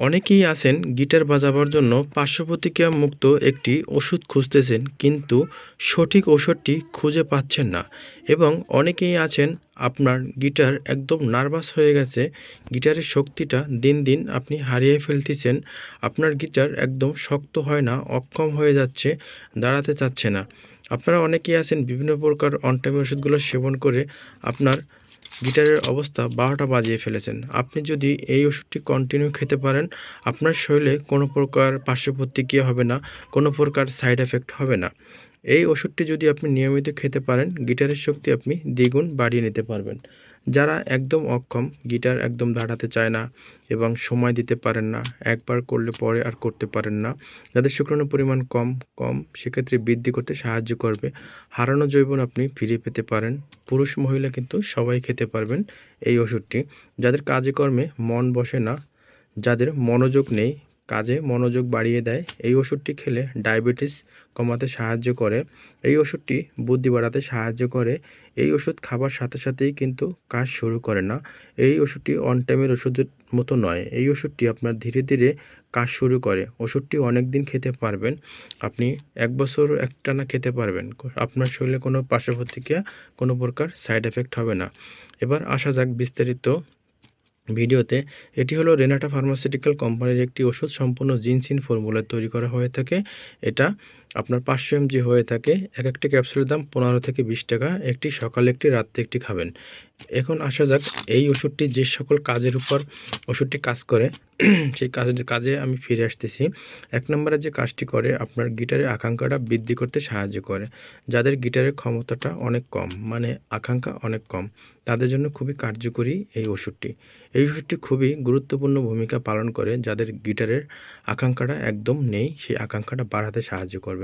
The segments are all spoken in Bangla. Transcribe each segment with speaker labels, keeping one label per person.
Speaker 1: অনেকেই আছেন গিটার বাজাবার জন্য পার্শ্ব প্রতিক্রিয়া মুক্ত একটি ওষুধ খুঁজতেছেন, কিন্তু সঠিক ওষুধটি খুঁজে পাচ্ছেন না এবং অনেকেই আছেন, আপনার গিটার একদম নার্ভাস হয়ে গেছে, গিটারের শক্তিটা দিন দিন আপনি হারিয়ে ফেলতেছেন, আপনার গিটার একদম শক্ত হয় না, অক্ষম হয়ে যাচ্ছে, দাঁড়াতে চাচ্ছে না। আপনারা অনেকেই আছেন বিভিন্ন প্রকার অনটাইম ওষুধগুলো সেবন করে আপনার গিটারের অবস্থা বারোটা বাজিয়ে ফেলেছেন। আপনি যদি এই ওষুধটি কন্টিনিউ খেতে পারেন, আপনার শরীরে কোনো প্রকার পার্শ্ব প্রতিক্রিয়া হবে না, কোনো প্রকার সাইড এফেক্ট হবে না। এই ওষুধটি যদি আপনি নিয়মিত খেতে পারেন, গিটারের শক্তি আপনি দ্বিগুণ বাড়িয়ে নিতে পারবেন। যারা একদম অক্ষম, গিটার একদম দাঁড়াতে চায় না এবং সময় দিতে পারেন না, একবার করলে পরে আর করতে পারেন না। যাদের শুক্রাণুর পরিমাণ কম কম, সেক্ষেত্রে বৃদ্ধি করতে সাহায্য করবে। হারানো জৈবন আপনি ফিরে পেতে পারেন। পুরুষ, মহিলা কিন্তু সবাই খেতে পারবেন এই ওষুধটি। যাদের কাজে কর্মে মন বসে না, যাদের মনোযোগ নেই কাজে মনোযোগ বাড়িয়ে দেয়। এই ওষুধটি খেলে ডায়াবেটিস কমাতে সাহায্য করে। এই ওষুধটি বুদ্ধি বাড়াতে সাহায্য করে। এই ওষুধ খাবার সাথে সাথেই কিন্তু কাজ শুরু করে না। এই ওষুধটি অন টাইমের ওষুধের মতো নয়। এই ওষুধটি আপনার ধীরে ধীরে কাজ শুরু করে। ওষুধটি অনেক দিন খেতে পারবেন। আপনি এক বছর একটানা খেতে পারবেন। আপনার শরীরে কোনো পার্শ্ব প্রতিক্রিয়া কোনো প্রকার সাইড এফেক্ট হবে না। এবার আসা যাক বিস্তারিত ভিডিওতে, এটি হলো রেনাটা ফার্মাসিউটিক্যাল কোম্পানির একটি ওষুধ সম্পূর্ণ জিনসিন ফর্মুলায় তৈরি করা হয়ে থাকে। এটা আপনার পাঁচশো এমজি হয়ে থাকে, এক একটি ক্যাপসুলের দাম পনেরো থেকে বিশ টাকা, একটি সকালে, একটি রাত্রে একটি খাবেন। এখন আসা যাক, এই ওষুধটি যে সকল কাজের উপর ওষুধটি কাজ করে, সেই কাজের কাজে আমি ফিরে আসতেছি। এক নম্বরে যে কাজটি করে, আপনার গিটারের আকাঙ্ক্ষাটা বৃদ্ধি করতে সাহায্য করে। যাদের গিটারের ক্ষমতাটা অনেক কম মানে আকাঙ্ক্ষা অনেক কম, তাদের জন্য খুবই কার্যকরী এই ওষুধটি। এই ওষুধটি খুবই গুরুত্বপূর্ণ ভূমিকা পালন করে, যাদের গিটারের আকাঙ্ক্ষাটা একদম নেই, সেই আকাঙ্ক্ষাটা বাড়াতে সাহায্য করবে।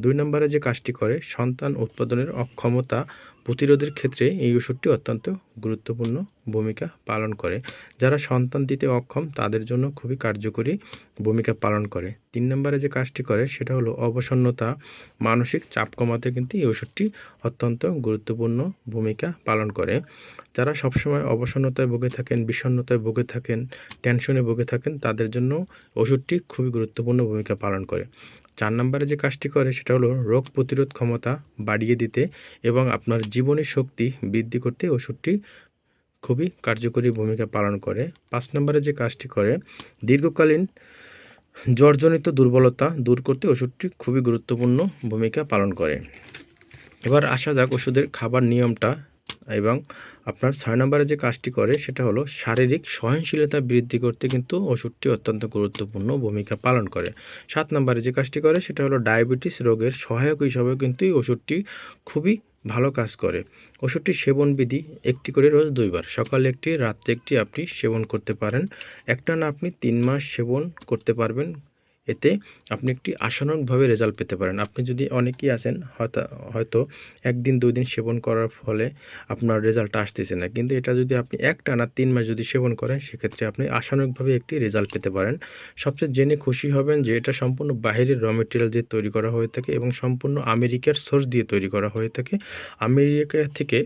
Speaker 1: দুই নম্বরে যে কাজটি করে, সন্তান উৎপাদনের অক্ষমতা প্রতিরোধের ক্ষেত্রে এই ওষুধটি অত্যন্ত গুরুত্বপূর্ণ ভূমিকা পালন করে। যারা সন্তান দিতে অক্ষম, তাদের জন্য খুবই কার্যকরী ভূমিকা পালন করে। তিন নম্বরে যে কাজটি করে, সেটা হলো অবসন্নতা, মানসিক চাপ কমাতে কিন্তু এই ওষুধটি অত্যন্ত গুরুত্বপূর্ণ ভূমিকা পালন করে। যারা সবসময় অবসন্নতায় ভুগে থাকেন বিষণ্নতায় ভুগে থাকেন, টেনশনে ভুগে থাকেন, তাদের জন্য ওষুধটি খুবই গুরুত্বপূর্ণ ভূমিকা পালন করে। চার নম্বরে যে কাজটি করে সেটা হলো রোগ প্রতিরোধ ক্ষমতা বাড়িয়ে দিতে এবং আপনার জীবনী শক্তি বৃদ্ধি করতে ওষুধটি খুবই কার্যকরী ভূমিকা পালন করে। পাঁচ নম্বরে যে কাজটি করে, দীর্ঘকালীন জ্বরজনিত দুর্বলতা দূর করতে ওষুধটি খুবই গুরুত্বপূর্ণ ভূমিকা পালন করে। এবার আসা যাক ওষুধের খাবার নিয়মটা এবং আপনার ছয় নম্বরে যে কাজটি করে, সেটা হলো শারীরিক সহনশীলতা বৃদ্ধি করতে কিন্তু ওষুধটি অত্যন্ত গুরুত্বপূর্ণ ভূমিকা পালন করে। সাত নম্বরে যে কাজটি করে, সেটা হলো ডায়াবেটিস রোগের সহায়ক হিসাবে কিন্তু এই ওষুধটি খুবই ভালো কাজ করে। ওষুধটি সেবন বিধি, একটি করে রোজ দুইবার। সকালে একটি, রাত্রে একটি আপনি সেবন করতে পারেন। একটা না আপনি তিন মাস সেবন করতে পারবেন। এতে আপনি একটি আশানুরূপভাবে রেজাল্ট পেতে পারেন। আপনি যদি অনেকেই আছেন, হয়তো হয়তো একদিন দুই দিন সেবন করার ফলে আপনার রেজাল্ট আসতেছে না। কিন্তু এটা যদি আপনি এক টানা তিন মাস যদি সেবন করেন, সেক্ষেত্রে আপনি আশানুরূপভাবে একটি রেজাল্ট পেতে পারেন। সবচেয়ে জেনে খুশি হবেন যে এটা সম্পূর্ণ বাহিরের র মেটেরিয়াল দিয়ে তৈরি করা হয়ে থাকে এবং সম্পূর্ণ আমেরিকার সোর্স দিয়ে তৈরি করা হয়ে থাকে। আমেরিকা থেকে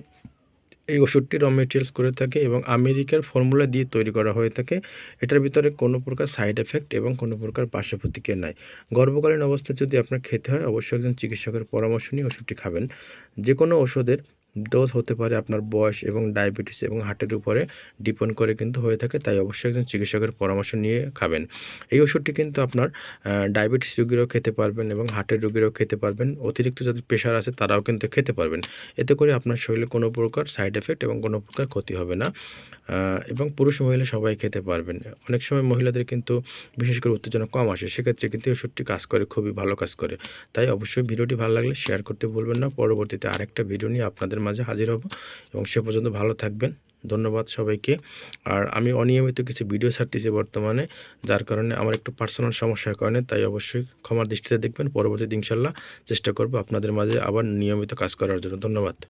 Speaker 1: এই ওষুধটি র মেটেরিয়ালস করে থাকে এবং আমেরিকার ফর্মুলা দিয়ে তৈরি করা হয়ে থাকে। এটার ভিতরে কোনো প্রকার সাইড এফেক্ট এবং কোনো প্রকার পার্শ্ব প্রতিক্রিয়া নাই। গর্ভকালীন অবস্থায় যদি আপনার খেতে হয়, অবশ্যই একজন চিকিৎসকের পরামর্শ নিয়ে ওষুধটি খাবেন। যে কোনো ওষুধের ডোজ হতে পারে আপনার বয়স এবং ডায়াবেটিস এবং হার্টের উপরে ডিপেন্ড করে কিন্তু হয়ে থাকে, তাই অবশ্যই একজন চিকিৎসকের পরামর্শ নিয়ে খাবেন। এই ওষুধটি কিন্তু আপনার ডায়াবেটিস রোগীরাও খেতে পারবেন এবং হার্টের রুগীরাও খেতে পারবেন। অতিরিক্ত যাদের প্রেশার আছে তারাও কিন্তু খেতে পারবেন। এতে করে আপনার শরীরে কোনো প্রকার সাইড এফেক্ট এবং কোনো প্রকার ক্ষতি হবে না। এবং পুরুষ মহিলা সবাই খেতে পারবেন। অনেক সময় মহিলাদের কিন্তু বিশেষ করে উত্তেজনা কম আসে, সেক্ষেত্রে কিন্তু ওষুধটি কাজ করে, খুবই ভালো কাজ করে। তাই অবশ্যই ভিডিওটি ভালো লাগলে শেয়ার করতে বলবেন না। পরবর্তীতে আরেকটা ভিডিও নিয়ে আপনাদের মাঝে হাজির হব। এবং সে পর্যন্ত ভালো থাকবেন। ধন্যবাদ সবাইকে। আর আমি অনিয়মিত কিছু ভিডিও ছাড়তেছি বর্তমানে, যার কারণে আমার একটু পার্সোনাল সমস্যার কারণে, তাই অবশ্যই ক্ষমার দৃষ্টিতে দেখবেন। পরবর্তীতে ইনশাল্লাহ চেষ্টা করব আপনাদের মাঝে আবার নিয়মিত কাজ করার জন্য। ধন্যবাদ।